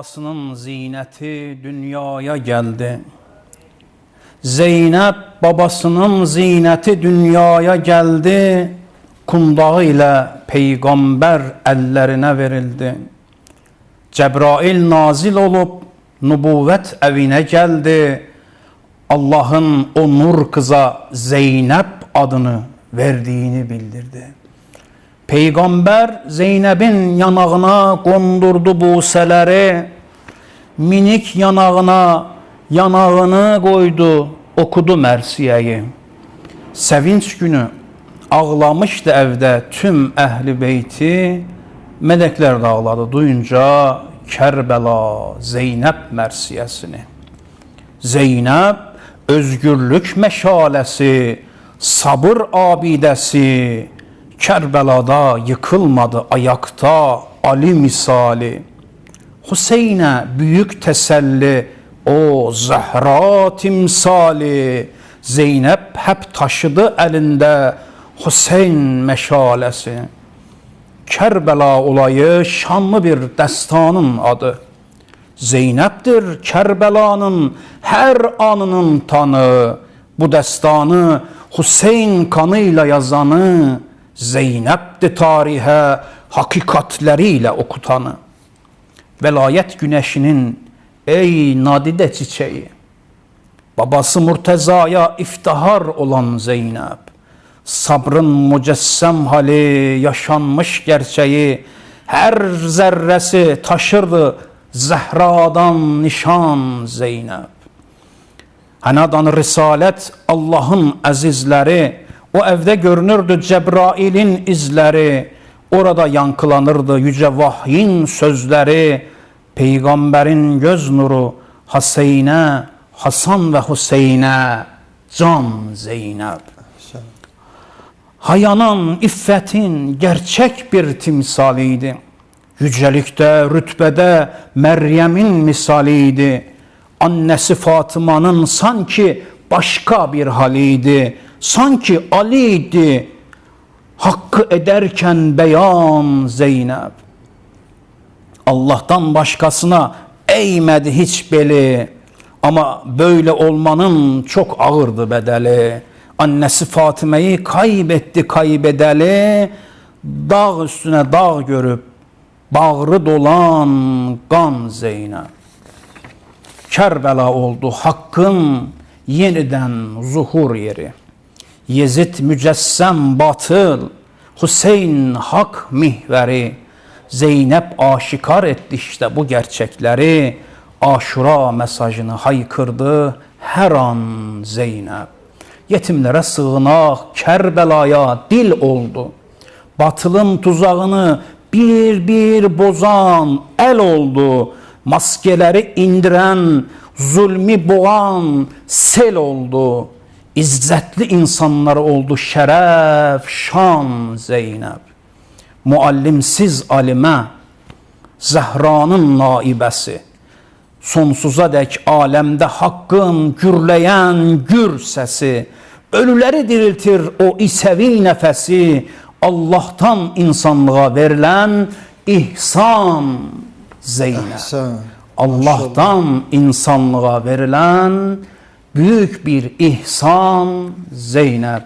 babasının zineti dünyaya geldi. Zeynep babasının zineti dünyaya geldi. Kundağı ile peygamber ellerine verildi. Cebrail nazil olup nubuvvet evine geldi. Allah'ın o nur kıza Zeynep adını verdiğini bildirdi. Peygamber Zeynep'in yanağına kondurdu buseleri. Minik yanağına yanağını koydu, okudu Mersiye'yi. Sevinç günü ağlamıştı evde tüm ehli beyti. Melekler de duyunca Kerbela Zeynep Mersiyesini. Zeynep özgürlük meşalesi, sabır abidesi, Kerbela'da yıkılmadı ayakta Ali misali. Hüseyin'e büyük teselli o Zehra timsali. Zeynep hep taşıdı elinde Hüseyin meşalesi. Kerbela olayı şanlı bir destanın adı. Zeynep'tir Kerbela'nın her anının tanı. Bu destanı Hüseyin kanıyla yazanı Zeynep'ti tarihe hakikatleriyle okutanı. Velayet güneşinin ey nadide çiçeği. Babası Murteza'ya iftihar olan Zeynep. Sabrın mücessem hali, yaşanmış gerçeği, her zerresi taşırdı Zehra'dan nişan Zeynep. Hanadan Risalet Allah'ın azizleri, o evde görünürdü Cebrail'in izleri, orada yankılanırdı yüce vahyin sözleri, Peygamberin göz nuru Haseyne, Hasan ve Hüseyin'e, can Zeynep. Hayanın, iffetin gerçek bir timsaliydi. Yücelikte, rütbede Meryem'in misaliydi. Annesi Fatıma'nın sanki başka bir haliydi. Sanki Ali'ydi. Hakkı ederken beyan Zeynep. Allah'tan başkasına eğmedi hiç beli. Ama böyle olmanın çok ağırdı bedeli. Annesi Fatime'yi kaybetti kaybedeli. Dağ üstüne dağ görüp bağrı dolan kan Zeynep. Kerbela oldu hakkın yeniden zuhur yeri. Yezid mücessem batıl, Hüseyin hak mihveri. Zeynep aşikar etti işte bu gerçekleri. Aşura mesajını haykırdı her an Zeynep. Yetimlere sığınak, Kerbela'ya dil oldu. Batılın tuzağını bir bir bozan el oldu. Maskeleri indiren, zulmü boğan sel oldu. İzzetli insanlar oldu şeref, şan Zeynep. Muallimsiz alime, Zehra'nın naibesi. Sonsuza dek alemde hakkın gürleyen gür sesi. Ölüleri diriltir o isevi nefesi. Allah'tan insanlığa verilen ihsan Zeynep. İhsan. Allah'tan insanlığa verilen büyük bir ihsan Zeynep.